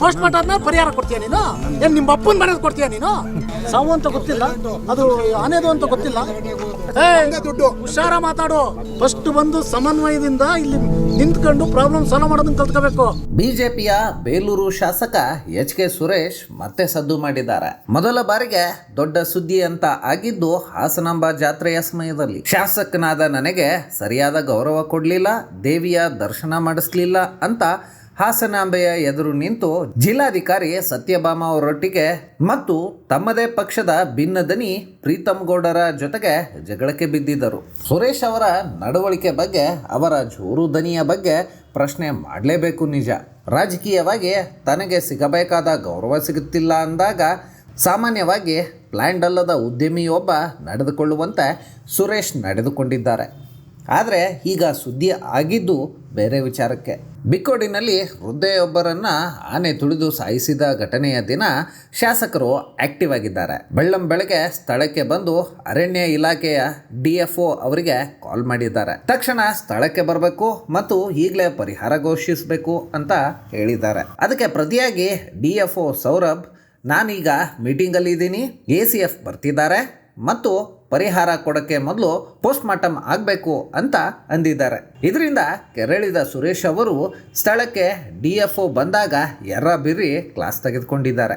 Post mortem ಆದ್ಮೇಲೆ ಪರಿಹಾರ ಕೊಡ್ತೀಯ ನೀನು? ಏನ್ ನಿಮ್ಮ ಅಪ್ಪನ ಮನೆದು ಕೊಡ್ತೀಯ ನೀನು? ಸಾವು ಅಂತ ಗೊತ್ತಿಲ್ಲ. ಅದು ಆನೆದು ಅಂತ ಗೊತ್ತಿಲ್ಲ. ದುಡ್ಡು ಹುಷಾರ ಮಾತಾಡು. ಫಸ್ಟ್ ಬಂದು ಸಮನ್ವಯದಿಂದ ಇಲ್ಲಿ ನಿಂತ್ಕೊಂಡು ಪ್ರಾಬ್ಲಮ್ ಸಾಲ್ವ್ ಮಾಡೋದನ್ನ ಕಲ್ತ್ಕೋಬೇಕು. ಬಿಜೆಪಿಯ ಬೇಲೂರು ಶಾಸಕ ಎಚ್ ಕೆ ಸುರೇಶ್ ಮತ್ತೆ ಸದ್ದು ಮಾಡಿದ್ದಾರೆ. ಮೊದಲ ಬಾರಿಗೆ ದೊಡ್ಡ ಸುದ್ದಿ ಅಂತ ಆಗಿದ್ದು ಹಾಸನಾಂಬ ಜಾತ್ರೆಯ ಸಮಯದಲ್ಲಿ. ಶಾಸಕನಾದ ನನಗೆ ಸರಿಯಾದ ಗೌರವ ಕೊಡ್ಲಿಲ್ಲ, ದೇವಿಯ ದರ್ಶನ ಮಾಡಿಸ್ಲಿಲ್ಲ ಅಂತ ಹಾಸನಾಂಬೆಯ ಎದುರು ನಿಂತು ಜಿಲ್ಲಾಧಿಕಾರಿ ಸತ್ಯಭಾಮ ಅವರೊಟ್ಟಿಗೆ ಮತ್ತು ತಮ್ಮದೇ ಪಕ್ಷದ ಭಿನ್ನ ದನಿ ಪ್ರೀತಮ್ ಗೌಡರ ಜೊತೆಗೆ ಜಗಳಕ್ಕೆ ಬಿದ್ದಿದ್ದರು. ಸುರೇಶ್ ಅವರ ನಡವಳಿಕೆ ಬಗ್ಗೆ, ಅವರ ಜೋರು ದನಿಯ ಬಗ್ಗೆ ಪ್ರಶ್ನೆ ಮಾಡಲೇಬೇಕು ನಿಜ. ರಾಜಕೀಯವಾಗಿ ತನಗೆ ಸಿಗಬೇಕಾದ ಗೌರವ ಸಿಗುತ್ತಿಲ್ಲ ಅಂದಾಗ ಸಾಮಾನ್ಯವಾಗಿ ಪ್ಲ್ಯಾಂಡ್ ಅಲ್ಲದ ಉದ್ಯಮಿಯೊಬ್ಬ ನಡೆದುಕೊಳ್ಳುವಂತೆ ಸುರೇಶ್ ನಡೆದುಕೊಂಡಿದ್ದಾರೆ. ಆದರೆ ಈಗ ಸುದ್ದಿ ಆಗಿದ್ದು ಬೇರೆ ವಿಚಾರಕ್ಕೆ. ಬಿಕ್ಕೋಡಿನಲ್ಲಿ ವೃದ್ಧೆಯೊಬ್ಬರನ್ನ ಆನೆ ತುಳಿದು ಸಾಯಿಸಿದ ಘಟನೆಯ ದಿನ ಶಾಸಕರು ಆಕ್ಟಿವ್ ಆಗಿದ್ದಾರೆ. ಬೆಳ್ಳಂ ಬೆಳಗ್ಗೆ ಸ್ಥಳಕ್ಕೆ ಬಂದು ಅರಣ್ಯ ಇಲಾಖೆಯ ಡಿಎಫ್ಒ ಅವರಿಗೆ ಕಾಲ್ ಮಾಡಿದ್ದಾರೆ. ತಕ್ಷಣ ಸ್ಥಳಕ್ಕೆ ಬರಬೇಕು ಮತ್ತು ಈಗಲೇ ಪರಿಹಾರ ಘೋಷಿಸಬೇಕು ಅಂತ ಹೇಳಿದ್ದಾರೆ. ಅದಕ್ಕೆ ಪ್ರತಿಯಾಗಿ ಡಿಎಫ್ಒ ಸೌರಭ್, ನಾನೀಗ ಮೀಟಿಂಗಲ್ಲಿ ಇದ್ದೀನಿ, ಎ ಸಿ ಎಫ್ ಬರ್ತಿದ್ದಾರೆ ಮತ್ತು ಪರಿಹಾರ ಕೊಡೋಕ್ಕೆ ಮೊದಲು ಪೋಸ್ಟ್ ಮಾರ್ಟಮ್ ಆಗಬೇಕು ಅಂತ ಅಂದಿದ್ದಾರೆ. ಇದರಿಂದ ಕೆರಳಿದ ಸುರೇಶ್ ಅವರು ಸ್ಥಳಕ್ಕೆ ಡಿ ಎಫ್ ಒ ಬಂದಾಗ ಎರ್ರ ಬಿರಿ ಕ್ಲಾಸ್ ತೆಗೆದುಕೊಂಡಿದ್ದಾರೆ.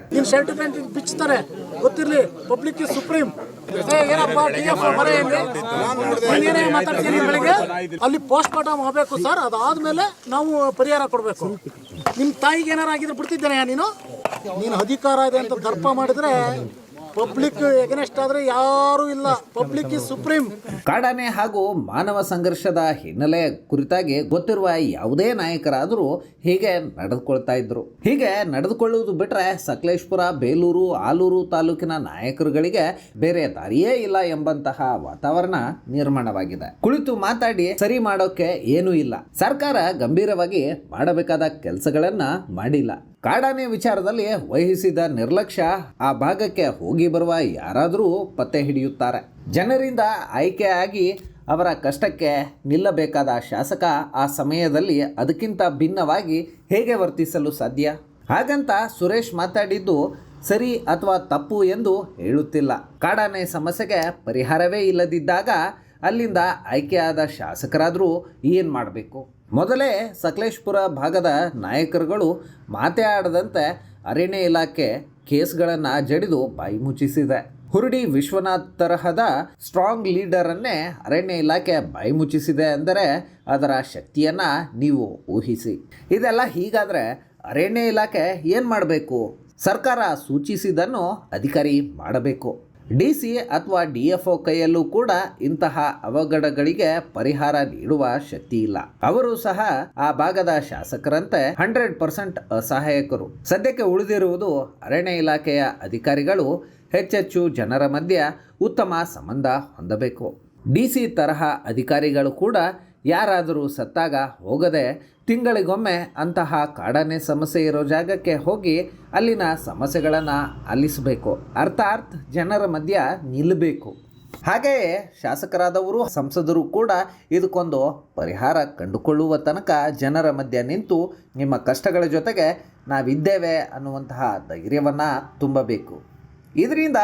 ಗೊತ್ತಿರ್ಲಿ ಪಬ್ಲಿಕ್ ಸುಪ್ರೀಂ. ಏನಪ್ಪ ಅಲ್ಲಿ ಪೋಸ್ಟ್ ಮಾರ್ಟಮ್ ಆಗಬೇಕು ಸರ್, ಅದಾದ್ಮೇಲೆ ನಾವು ಪರಿಹಾರ ಕೊಡಬೇಕು. ನಿಮ್ಮ ತಾಯಿಗೆ ಏನಾರ ಆಗಿದ್ರೆ ಬಿಡ್ತಿದ್ದೇನೆ ನೀನು? ನೀನು ಅಧಿಕಾರ ಇದೆ ಅಂತ ದರ್ಪ ಮಾಡಿದ್ರೆ ಪಬ್ಲಿಕ್ ಎಗನೆಸ್ಟ್ ಆದ್ರೆ ಯಾರು ಇಲ್ಲ. ಪಬ್ಲಿಕ್ ಇಸ್ ಸುಪ್ರೀಂ ಕಾಡಾನೆ ಹಾಗೂ ಮಾನವ ಸಂಘರ್ಷದ ಹಿನ್ನೆಲೆ ಕುರಿತಾಗಿ ಗೊತ್ತಿರುವ ಯಾವುದೇ ನಾಯಕರಾದರೂ ಹೀಗೆ ನಡೆದುಕೊಳ್ತಾ ಇದ್ರು. ಹೀಗೆ ನಡೆದುಕೊಳ್ಳುವುದು ಬಿಟ್ರೆ ಸಕಲೇಶ್ಪುರ, ಬೇಲೂರು, ಆಲೂರು ತಾಲೂಕಿನ ನಾಯಕರುಗಳಿಗೆ ಬೇರೆ ದಾರಿಯೇ ಇಲ್ಲ ಎಂಬಂತಹ ವಾತಾವರಣ ನಿರ್ಮಾಣವಾಗಿದೆ. ಕುಳಿತು ಮಾತಾಡಿ ಸರಿ ಮಾಡೋಕೆ ಏನೂ ಇಲ್ಲ. ಸರ್ಕಾರ ಗಂಭೀರವಾಗಿ ಮಾಡಬೇಕಾದ ಕೆಲಸಗಳನ್ನ ಮಾಡಿಲ್ಲ. ಕಾಡಾನೆ ವಿಚಾರದಲ್ಲಿ ವಹಿಸಿದ ನಿರ್ಲಕ್ಷ್ಯ ಆ ಭಾಗಕ್ಕೆ ಹೋಗಿ ಬರುವ ಯಾರಾದರೂ ಪತ್ತೆ ಹಿಡಿಯುತ್ತಾರೆ. ಜನರಿಂದ ಆಯ್ಕೆಯಾಗಿ ಅವರ ಕಷ್ಟಕ್ಕೆ ನಿಲ್ಲಬೇಕಾದ ಶಾಸಕ ಆ ಸಮಯದಲ್ಲಿ ಅದಕ್ಕಿಂತ ಭಿನ್ನವಾಗಿ ಹೇಗೆ ವರ್ತಿಸಲು ಸಾಧ್ಯ? ಹಾಗಂತ ಸುರೇಶ್ ಮಾತಾಡಿದ್ದು ಸರಿ ಅಥವಾ ತಪ್ಪು ಎಂದು ಹೇಳುತ್ತಿಲ್ಲ. ಕಾಡಾನೆ ಸಮಸ್ಯೆಗೆ ಪರಿಹಾರವೇ ಇಲ್ಲದಿದ್ದಾಗ ಅಲ್ಲಿಂದ ಆಯ್ಕೆಯಾದ ಶಾಸಕರಾದರೂ ಏನು ಮಾಡಬೇಕು? ಮೊದಲೇ ಸಕಲೇಶ್ಪುರ ಭಾಗದ ನಾಯಕರುಗಳು ಮಾತೇ ಆಡದಂತೆ ಅರಣ್ಯ ಇಲಾಖೆ ಕೇಸ್ಗಳನ್ನು ಜಡಿದು ಬಾಯಿ ಮುಚ್ಚಿಸಿದೆ. ಹುರುಡಿ ವಿಶ್ವನಾಥ್ ತರಹದ ಸ್ಟ್ರಾಂಗ್ ಲೀಡರನ್ನೇ ಅರಣ್ಯ ಇಲಾಖೆ ಬಾಯಿ ಮುಚ್ಚಿಸಿದೆ ಅಂದರೆ ಅದರ ಶಕ್ತಿಯನ್ನು ನೀವು ಊಹಿಸಿ. ಇದೆಲ್ಲ ಹೀಗಾದರೆ ಅರಣ್ಯ ಇಲಾಖೆ ಏನು ಮಾಡಬೇಕು? ಸರ್ಕಾರ ಸೂಚಿಸಿದ್ದನ್ನು ಅಧಿಕಾರಿ ಮಾಡಬೇಕು. ಡಿ ಸಿ ಅಥವಾ ಡಿ ಎಫ್ ಒ ಕೈಯಲ್ಲೂ ಕೂಡ ಇಂತಹ ಅವಘಡಗಳಿಗೆ ಪರಿಹಾರ ನೀಡುವ ಶಕ್ತಿ ಇಲ್ಲ. ಅವರು ಸಹ ಆ ಭಾಗದ ಶಾಸಕರಂತೆ ಹಂಡ್ರೆಡ್ ಪರ್ಸೆಂಟ್ ಅಸಹಾಯಕರು. ಸದ್ಯಕ್ಕೆ ಉಳಿದಿರುವುದು ಅರಣ್ಯ ಇಲಾಖೆಯ ಅಧಿಕಾರಿಗಳು. ಹೆಚ್ಚೆಚ್ಚು ಜನರ ಮಧ್ಯೆ ಉತ್ತಮ ಸಂಬಂಧ ಹೊಂದಬೇಕು. ಡಿ ಸಿ ತರಹ ಅಧಿಕಾರಿಗಳು ಕೂಡ ಯಾರಾದರೂ ಸತ್ತಾಗ ಹೋಗದೆ ತಿಂಗಳಿಗೊಮ್ಮೆ ಅಂತಹ ಕಾಡನೆ ಸಮಸ್ಯೆ ಇರೋ ಜಾಗಕ್ಕೆ ಹೋಗಿ ಅಲ್ಲಿನ ಸಮಸ್ಯೆಗಳನ್ನು ಆಲಿಸಬೇಕು ಅರ್ಥಾತ್ ಜನರ ಮಧ್ಯ ನಿಲ್ಲಬೇಕು ಹಾಗೆಯೇ ಶಾಸಕರಾದವರು, ಸಂಸದರು ಕೂಡ ಇದಕ್ಕೊಂದು ಪರಿಹಾರ ಕಂಡುಕೊಳ್ಳುವ ತನಕ ಜನರ ಮಧ್ಯ ನಿಂತು ನಿಮ್ಮ ಕಷ್ಟಗಳ ಜೊತೆಗೆ ನಾವಿದ್ದೇವೆ ಅನ್ನುವಂತಹ ಧೈರ್ಯವನ್ನು ತುಂಬಬೇಕು. ಇದರಿಂದ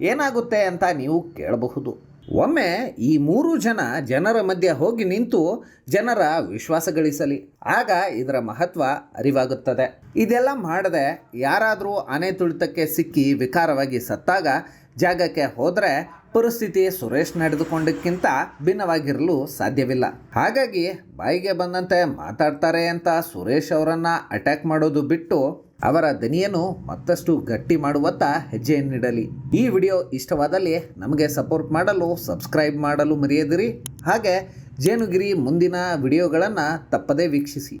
ಏನಾಗುತ್ತೆ ಅಂತ ನೀವು ಕೇಳಬಹುದು. ಒಮ್ಮೆ ಈ ಮೂರು ಜನ ಜನರ ಮಧ್ಯೆ ಹೋಗಿ ನಿಂತು ಜನರ ವಿಶ್ವಾಸ ಗಳಿಸಲಿ ಆಗ ಇದರ ಮಹತ್ವ ಅರಿವಾಗುತ್ತದೆ. ಇದೆಲ್ಲ ಮಾಡದೆ ಯಾರಾದರೂ ಆನೆ ತುಳಿತಕ್ಕೆ ಸಿಕ್ಕಿ ವಿಕಾರವಾಗಿ ಸತ್ತಾಗ ಜಾಗಕ್ಕೆ ಹೋದರೆ ಪರಿಸ್ಥಿತಿ ಸುರೇಶ್ ನಡೆದುಕೊಂಡಕ್ಕಿಂತ ಭಿನ್ನವಾಗಿರಲು ಸಾಧ್ಯವಿಲ್ಲ. ಹಾಗಾಗಿ ಬಾಯಿಗೆ ಬಂದಂತೆ ಮಾತಾಡ್ತಾರೆ ಅಂತ ಸುರೇಶ್ ಅವರನ್ನು ಅಟ್ಯಾಕ್ ಮಾಡೋದು ಬಿಟ್ಟು ಅವರ ದನಿಯನ್ನು ಮತ್ತಷ್ಟು ಗಟ್ಟಿ ಮಾಡುವತ್ತ ಹೆಜ್ಜೆಯನ್ನಿಡಲಿ ಈ ವಿಡಿಯೋ ಇಷ್ಟವಾದಲ್ಲಿ ನಮಗೆ ಸಪೋರ್ಟ್ ಮಾಡಲು, ಸಬ್ಸ್ಕ್ರೈಬ್ ಮಾಡಲು ಮರೆಯದಿರಿ. ಹಾಗೆ, ಜೇನುಗಿರಿ ಮುಂದಿನ ವಿಡಿಯೋಗಳನ್ನು ತಪ್ಪದೇ ವೀಕ್ಷಿಸಿ.